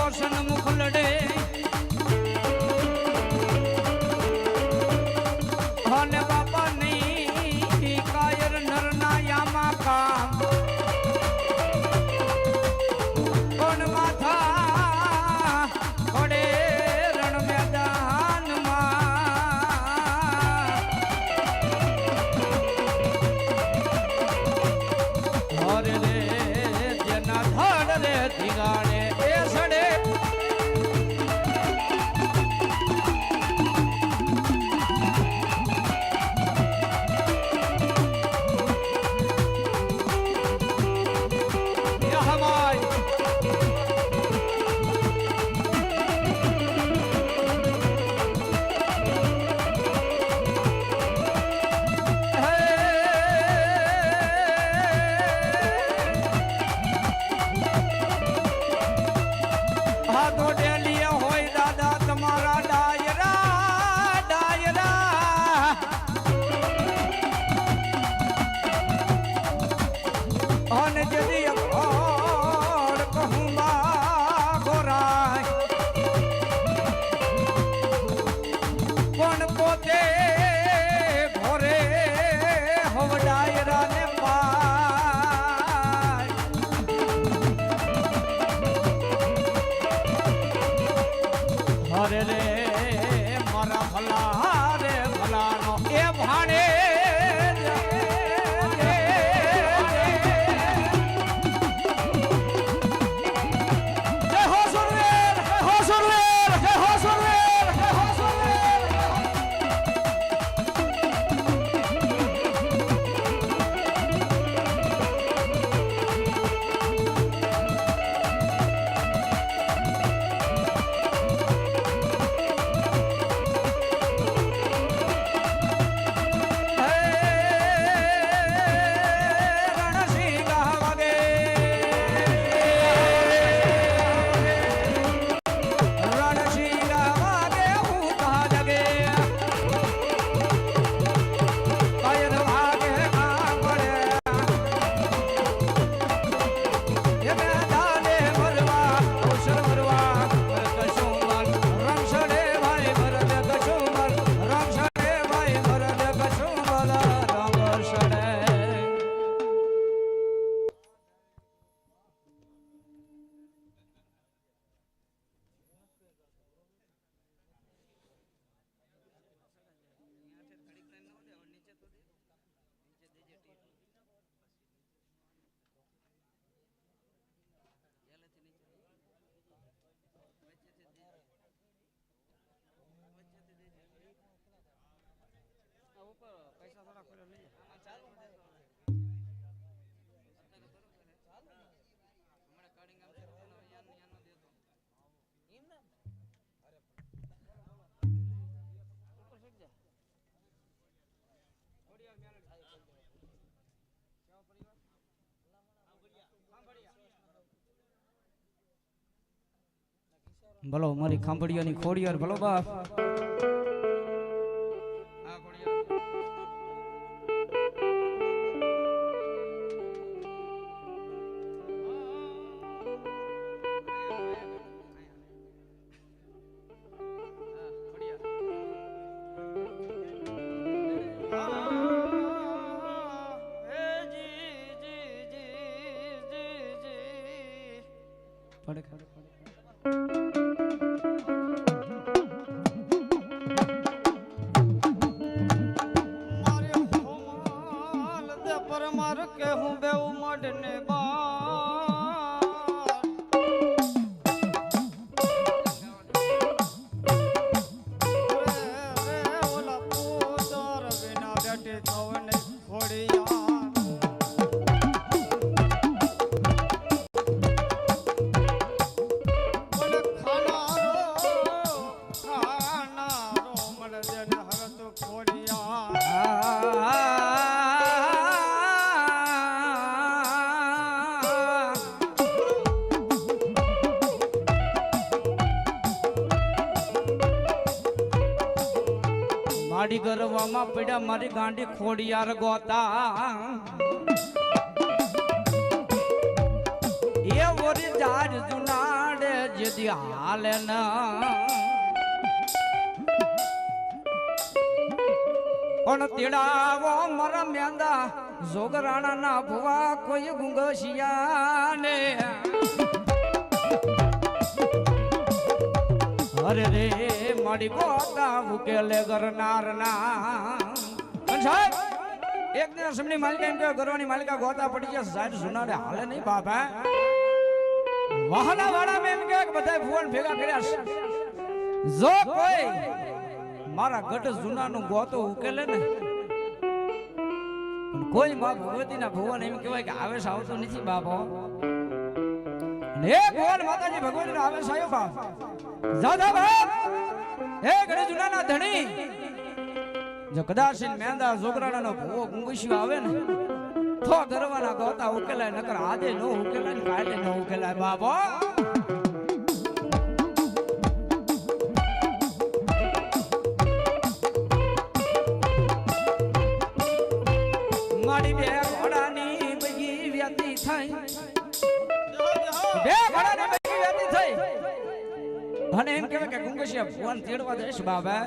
દર્શન મુખ લડે poder. ભલો મારી ખાંભળીઓની ખોડીઓ ભલો બાપ. મોઢને માં પડ્યા મારી ગાંડી ખોડિયાર ગોતા. એ ઓરી જાજ જુનાડે જેદી હાલે ના. પણ તેડાવો મારા મેંદા જોગરાણા ના ભુવા કોઈ ગુંગશિયાને. હરે રે. મારી ગોતા ઉકેલે કરનાર ના એક દિવસ એમની માલિકા એમ કે ગરવાની માલિકા ગોતા પડી ગયા સાહેબ સુનારે હાલે નહીં બાપા વાહના વાળા મેં કે બધા ભુવન ભેગા કર્યા જો કોઈ મારા ગઢ જૂનાનું ગોતો ઉકેલે ને કોઈ માં ભગવતીના ભુવન એમ કહેવાય કે આવેશ આવતો નથી બાપો ને એ ભુવન માતાજી ભગવતીનો આવેશ આવ્યો બાપ. દાદા બાપ! હે ગઢ જૂનાના ધણી. જો કદાચ મેંદા જોગરાણાનો ભૂવો ગુંગુશ્યો આવે ને, તો ગરવાના ગોતા ઉકેલાય, નકર આજે નો ઉકેલાય ને કાલે નો ઉકેલાય બાબો અને એમ કહેવાય કે ગુંગુશિયા ભગવાન તેડવા જઈશ બાબા.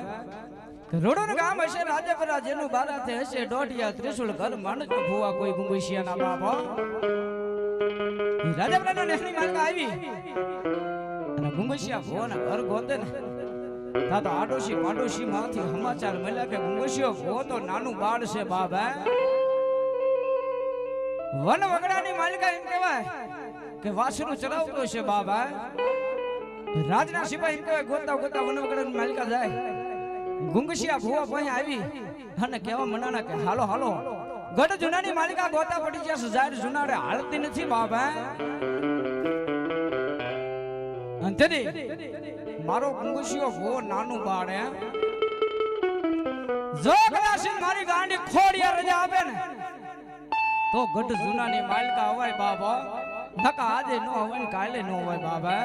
રોડોનું ગામ હશે રાજપરા જેનું બારાતે હશે, દોઢિયા ત્રિશુલ ઘર માણસ ભુવા કોઈ ગુંગુશિયાના બાપો રાજપરાના નેહની માર્ગ આવી. અને ગુંગુશિયા ભુવાના ઘર ગોતે ને. તો આડોશી પાડોશી માંથી સમાચાર મળ્યા કે ગુંગુશિયો ભુવો તો નાનું બાળ છે બાબા. વન વગડાની માલિકા એમ કહેવાય કે વાસણું ચલાવતો છે બાબા. રાજના સિપાહી કહેવાય, ગોતા ગોતા વન માલિકા જાય. ગુંગશિયા ભુવા ભાઈ આવી અને કેવા મનાના કે, હાલો હાલો ગઢ જુનાની માલિકા ગોતા પડી જશે જાહેર જુનાડે હાલતી નથી બાબા અંતરી મારો ગુંગશિયો ભુવો નાનું બાળે. જો કદાચ મારી ગાંડી ખોડિયા રજા આપે ને, તો ગઢ જુનાની માલિકા હોય બાબા નકા આજે નો હોય કાલે નો હોય બાબા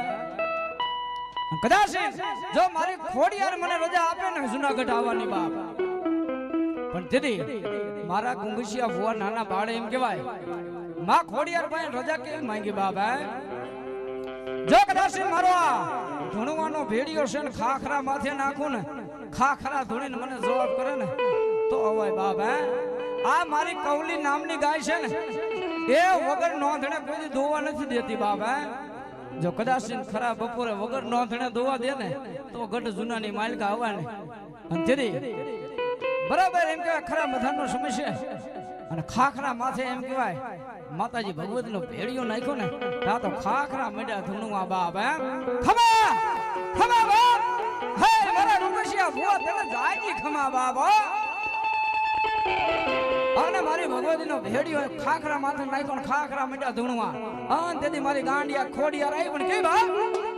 કદાચ જો મારી ખોડિયાર મને રજા આપે ને જુનાગઢ આવવાની બાપ. પણ દીદી, મારા ગુંગશિયા ફુવા નાના બાળે એમ કહેવાય, માં ખોડિયાર ભાઈ રજા કેવી માંગી બાબા જો કદાચ મારો આ ધૂણવાનો ભેડિયો છે ને ખાખરા માથે નાખું ને, ખાખરા ધૂણીને મને જવાબ કરે ને, તો અવાય બાબા આ મારી કૌલી નામની ગાય છે ને, એ વગર નોંધણે કોઈ ધોવા નથી દેતી બાબા જો કદાચ ખરા બપોરે વગર નોંધણે ધોવા દે ને, તો ગઢ માલિકા આવવા ને અને તેરી બરાબર એમ કહેવાય ખરા મધાનો સમય છે. અને ખાખરા માથે એમ કહેવાય, માતાજી ભગવતીનો ભેડિયો નાખ્યો ને તા તો ખાખરા મેડા આ બાપ એમ ખમા! ખમા બાપ! હે, મારા રૂપસિયા ભુવા, તને જાયજી ખમા બાપ, હો. અને મારી ભગવતીનો ભેડિયો ખાખરા માથે નાખ્યો ને ખાખરા મીઠા ધૂણવા. અન તેથી મારી ગાંડિયા ખોડિયા રહી પણ કઈ બાપ?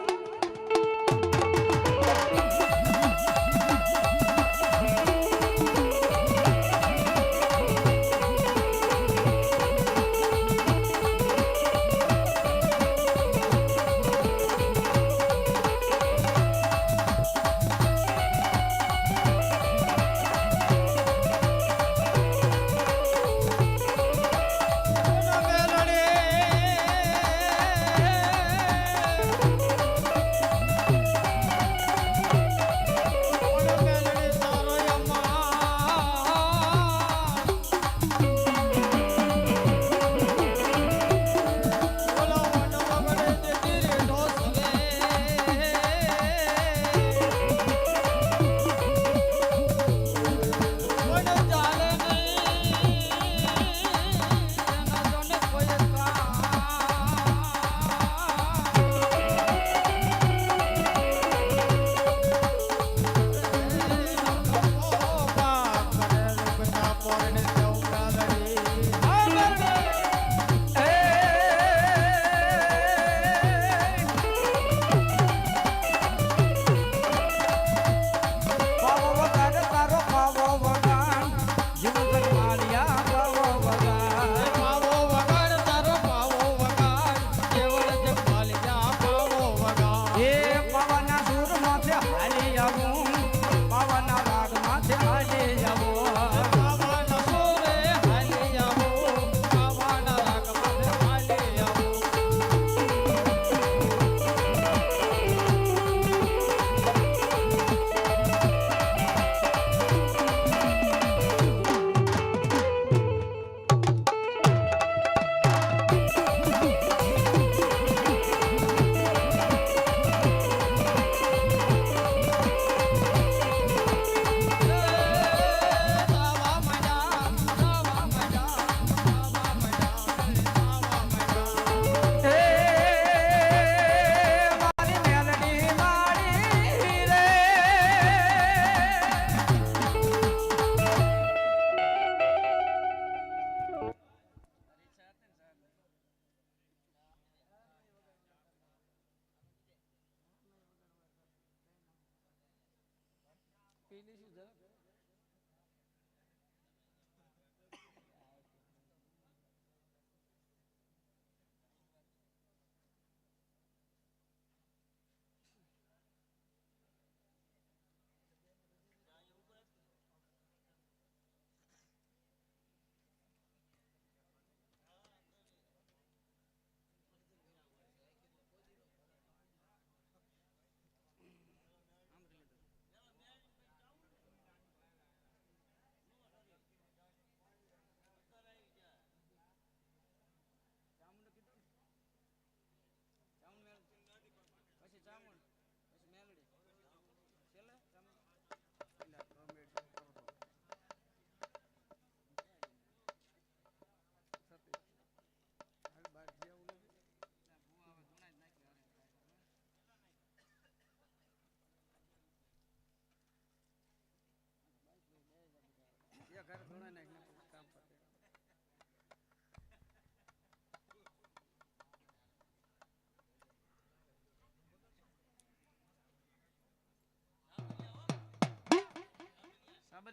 família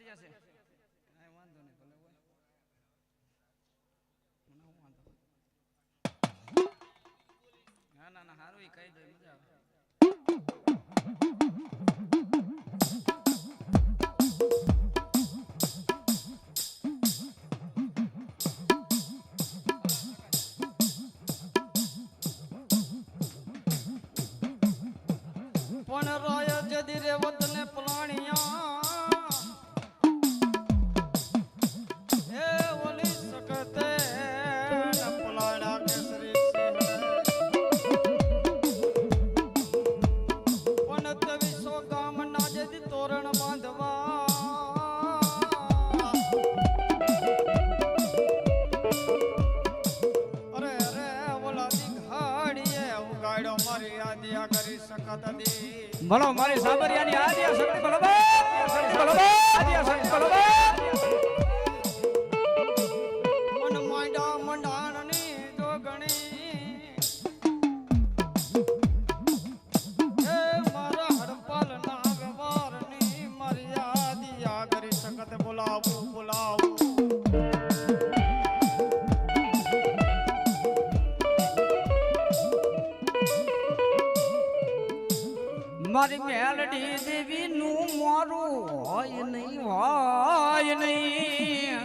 સાબરિયા છે કાંઈ વાંધો નહીં ભલે હોય મને હું વાંધો ના ના ના સારું એ કહી દે મજા આવે પણ રોય બોલો મારી સાબરિયાની આજે શક્તિ બોલો બા! મારી મેલડી દેવી નું મારું હોય નહીં હોય નહીં.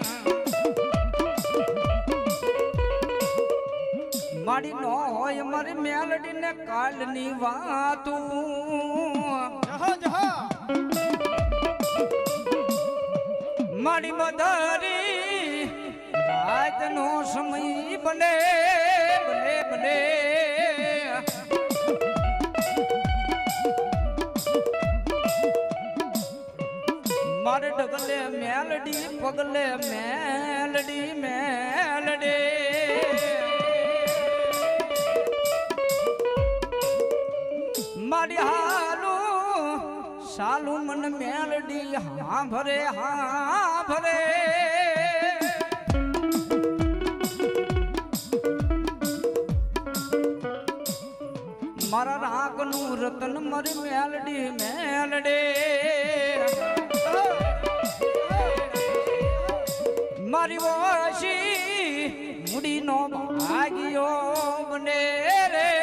મારી નો હોય મારી મેલડી ને કાલની વાતું મારી મધારી રાતનો સમય બને બને બને મારે ડગલે મેલડી, પગલે મેલડી મેલડી. મારી હાલો, સાલું મન મેલડી હા ભરે હા ભરે મારા રાગનું રતન મારી મેલડી, મેલડે. મારી વોશી મૂડીનો ભાગ્યો મને રે.